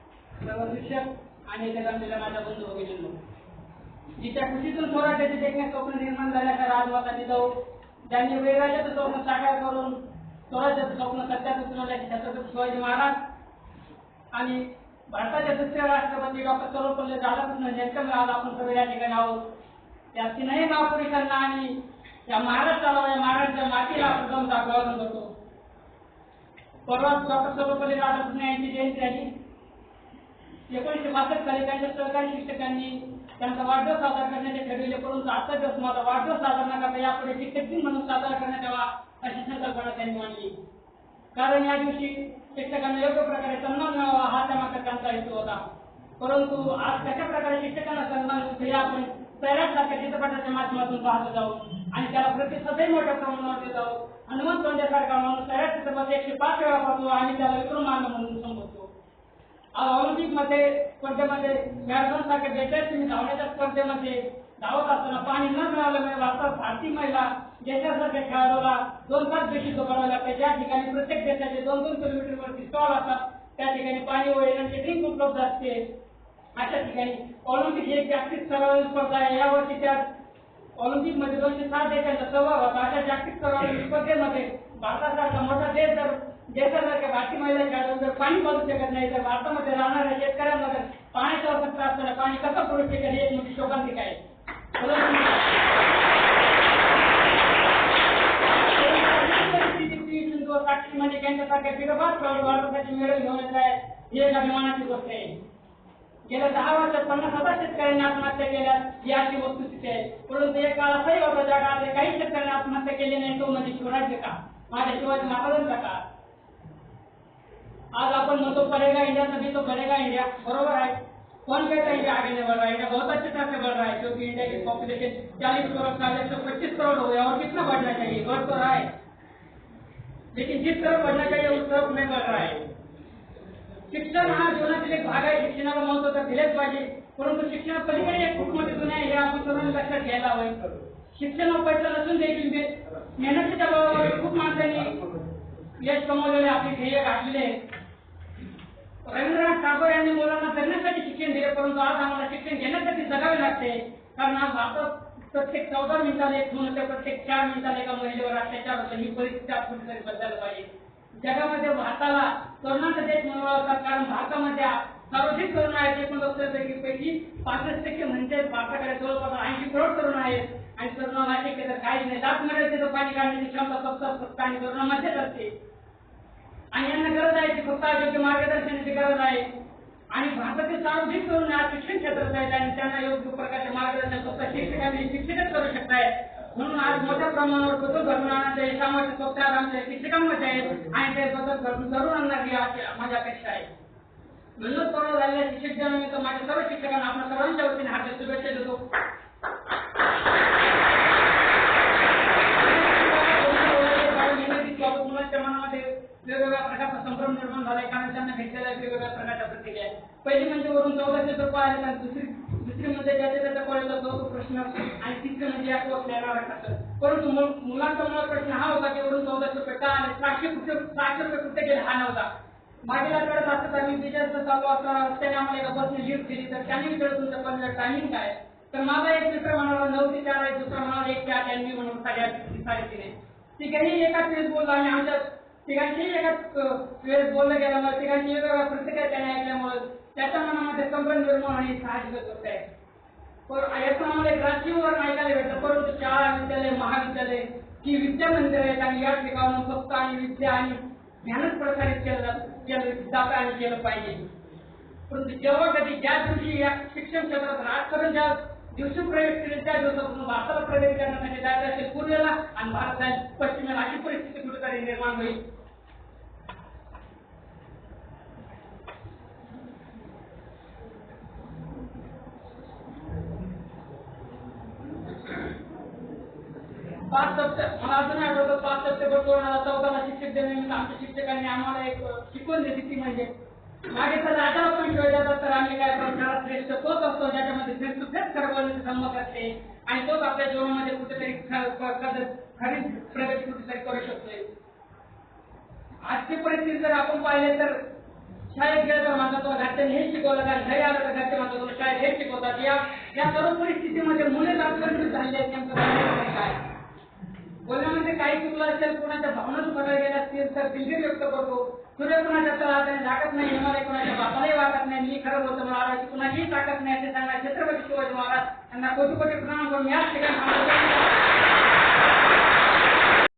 शिक्षक आणि इथे जमलेल्या माझ्या बंधू भगिनींनो जिच्या खुशीतून स्वराज्याचे देखणे स्वप्न निर्माण झाल्याच्या राजमाताची जाऊ ज्यांनी वेगळ्याचं स्वप्न साकार करून स्वराज्याचं स्वप्न सत्यात उतरवल्याचे छत्रपती शिवाजी महाराज आणि भारताचे दुसरे राष्ट्रपती डॉक्टर सर्वपल्ली राधाकृष्ण जयंतम आज आपण सगळे या ठिकाणी आहोत. त्या तीनही महापुरुषांना आणि या महाराष्ट्राला या महाराष्ट्राच्या मातीला आपण जाऊन दाखवायला करतो परवा डॉक्टर सर्वपल्ली राधाकृष्ण यांची जयंती आहे एकोणीसशे बासष्ट साली त्यांच्या सहकारी शिक्षकांनी त्यांचा वाढदिवस साजरा करण्याचे ठरविले परंतु आता दिवस माझा वाढदिवस साजरा न करता यापुढे शिक्षक दिन म्हणून साजरा करण्यात यावा अशी संकल्पना त्यांनी मांडली. कारण या दिवशी शिक्षकांना योग्य प्रकारे सन्मान मिळावा हा त्या मागचा त्यांचा हेतू होता. परंतु आज कशा प्रकारे शिक्षकांना सन्मान होतो हे आपण सैराटसारख्या चित्रपटाच्या माध्यमातून पाहत जाऊ आणि त्याला प्रतिसादही मोठ्या प्रमाणावर देत आहोत. हनुमंत तोंडेसारखा माणूस सैराट चित्रपट एकशे पाच वेळा पाहतो आणि त्याला विक्रम मानव म्हणून संबोधतो. ऑलिम्पिकमध्ये स्पर्धेमध्ये मॅरेथॉन सारख्या देशाची धावण्याच्या स्पर्धेमध्ये धावत असताना पाणी न मिळाल्यामुळे भारतात भारतीय महिला देशासारख्या खेळाडूला दोन तास बेशी करावे लागते ज्या ठिकाणी प्रत्येक देशाचे दोन दोन किलोमीटर वरती स्टॉल असतात त्या ठिकाणी पाणी व येण्याचे ड्रिंक उपलब्ध असते. अशा ठिकाणी ऑलिम्पिक ही एक जागतिक स्तरावरील स्पर्धा आहे. यावर्षी त्यात ऑलिम्पिकमध्ये दोनशे सात देशांचा सहभाग होता. अशा जागतिक स्तरावरील स्पर्धेमध्ये भारतासारखा मोठा देश जर देशासारख्या बाकी महिलांच्या जर पाणी बघू शकत नाही तर भारतामध्ये राहणाऱ्या शेतकऱ्यांमध्ये पाण्याची आवश्यकता असताना पाणी कसं पुरू शकेल एक मोठी शोकांतिक आहे. साक्षी म्हणजे त्यांच्यासारख्या बिगबाद खेळाडू भारतासाठी मेडल घेऊन आहे ही एक अभिमानाची गोष्ट आहे गेल्या दहा वर्षात पन्नास हजार शेतकऱ्यांनी आत्महत्या केल्या ही अशी वस्तुस्थिती आहे. परंतु एक काळ असाही होता ज्या काळात काही शेतकऱ्यांनी आत्महत्या केली नाही तो म्हणजे शिवराज्य का? माझ्या शिवाजी महाराजांचा का? आज आपण म्हणतो पडेगा इंडिया, तभी तो बढ़ेगा इंडिया. बरोबर है कौन कहता है आगे नहीं बढ़ रहा है इंडिया बहुत अच्छे तरह से बढ़ रहा है. क्योंकि इंडिया की पॉपुलेशन चालीस करोड़ का एक सौ पच्चीस करोड़ हो गया और कितना बढ़ना चाहिए? बढ़ तो रहा है. लेकिन जिस तरफ़ बढ़ना चाहिए, उस तरफ़ नहीं बढ़ रहा है. शिक्षण हा जीवनातील एक भाग आहे. शिक्षणाला महत्व तर दिलेच पाहिजे. परंतु शिक्षणापलीकडे एक खूप मोठी दुनिया आहे. हे आपण सर्वांनी लक्षात घ्यायला हवं. शिक्षण पैसा नसून देखील मेहनतीच्या बरोबर खूप माणसांनी यश कमवलेले आपले ध्येय गाठलेले रवींद्रनाथ टागोर यांनी मुलांना जगण्यासाठी शिक्षण दिले परंतु आज आम्हाला शिक्षण घेण्यासाठी जगावे लागते. कारण आज भारतात प्रत्येक चौदा मिनिटाला एक खून होते प्रत्येक चार मिनिटाला एका महिलेवर अत्याचार होतो. ही परिस्थिती आपण तरी बदलायला पाहिजे. जगामध्ये भारताला तरुणांचा देश म्हणून ओळखतात. कारण भारतामध्ये सर्वाधिक तरुण आहेत एकोणसत्तर पैकी पासष्ट टक्के म्हणजे भारताकडे जवळपास ऐंशी करोड तरुण आहेत. आणि तरुणाला शक्य तर काहीच नाही. दात मर्यादेचं पाणी काढण्याची क्षमता फक्त फक्त आणि तरुणामध्येच असते. आणि यांना गरज आहे की फक्त योग्य मार्गदर्शनाची गरज आहे. आणि भारतातील सार्वजनिक तरुण आज शिक्षण क्षेत्रात आहेत आणि त्यांना योग्य प्रकारचे मार्गदर्शन फक्त शिक्षकांनी शिक्षकच करू शकतायत. म्हणून आज मोठ्या प्रमाणावर बदल घडून आणायचं यशामध्ये स्वतः आमच्या शिक्षकांमध्ये आहेत आणि ते बदल घडून तरुणांना ही माझी अपेक्षा आहे. म्हणून पूर्ण झालेल्या शिक्षक दिनानिमित्त माझ्या सर्व शिक्षकांना आपल्या सर्वांच्या वतीने हार्दिक शुभेच्छा देतो मुलांच्या मनामध्ये वेगवेगळ्या प्रकारचा संभ्रम निर्माण झालाय कारण त्यांना भेटलेल्या वेगवेगळ्या प्रकारच्या प्रतिक्रिया पहिली म्हणजे वरून चौदाशे रुपये पाहिलं तर दुसरी दुसरी म्हणजे ज्याच्या त्याचा कॉलेजला तो प्रश्न आणि तिसरे म्हणजे या कोर्सला परंतु मुलांचा मुला प्रश्न हा होता की वरून चौदाशे रुपये का आले? सहाशे कुठे सहाशे रुपये कुठे गेले? हा नव्हता. मागील आठवड्यात असतात आम्ही विजयाचं चालू असताना रस्त्याने आम्हाला एका बसने लिफ्ट दिली. तर त्यांनी विचारलं तुमच्या कॉलेजला टायमिंग काय तर माझा एक मित्र म्हणाला नऊ ते चार आहे दुसरा म्हणाला एक ते आठ आणि मी म्हणून साडे सगळ्या साडेतीने तिघांनी एकाच वेळेस बोललो आणि आमच्या तिघांची एकाच वेळेस बोललं गेल्यामुळे तिघांची वेगवेगळ्या प्रतिक्रिया त्याने ऐकल्यामुळे त्याच्या मनामध्ये संभ्रम निर्माण होणे साहजिकच होत. आहे याचं आम्हाला एक राजकीय वर्ण ऐकायला भेटलं. परंतु शाळा विद्यालय महाविद्यालय ही विद्या मंदिर आहेत आणि या ठिकाणी फक्त आणि विद्या आणि ज्ञानच प्रसारित केलं केलं जात आणि केलं पाहिजे. परंतु जेव्हा कधी ज्या दिवशी या शिक्षण क्षेत्रात राजकारण ज्या दिवशी प्रवेश केले त्या दिवसापासून भारताला प्रवेश करण्यासाठी जायचं असेल पूर्वेला आणि भारत पश्चिमेला अशी परिस्थिती कुठेतरी निर्माण होईल. पाच सप्टेंबर मला अजून आठवतं पाच सप्टेंबर दोन हजार चौदाला शिक्षक दिनानिमित्त आमच्या शिक्षकांनी आम्हाला एक शिकवण दिली ती म्हणजे. मागे तर राजा पण ठेवला तर आम्ही काय प्रकारात श्रेष्ठ तोच असतो ज्याच्यामध्ये फेस टू फेस खरवण्याची संमत असते. आणि तोच आपल्या जीवनामध्ये कुठेतरी खरी प्रगती कुठेतरी करू शकतोय. आजची परिस्थिती जर आपण पाहिले तर शाळेत गेलं तर माझा तुला घरच्यांनी हे शिकवलं का घरी आलं तर घरचे माझा तुला शाळेत हे शिकवतात. या या सर्व परिस्थितीमध्ये मुले आत्महत्या झाले आहेत नेमकं काय? बोलण्यामध्ये काही चुकलं असेल कोणाच्या भावना चुकवल्या गेल्या असतील तर दिलगिरी व्यक्त करतो. सूर्य कुणाच्या तळहाताने लागत नाही हिमालय कुणाच्या बापालाही वाटत नाही मी खरं बोलतो मला आवाज कुणाचीही ताकद नाही असे सांगा छत्रपती शिवाजी महाराज यांना कोटी कोटी प्रणाम करून याच ठिकाणी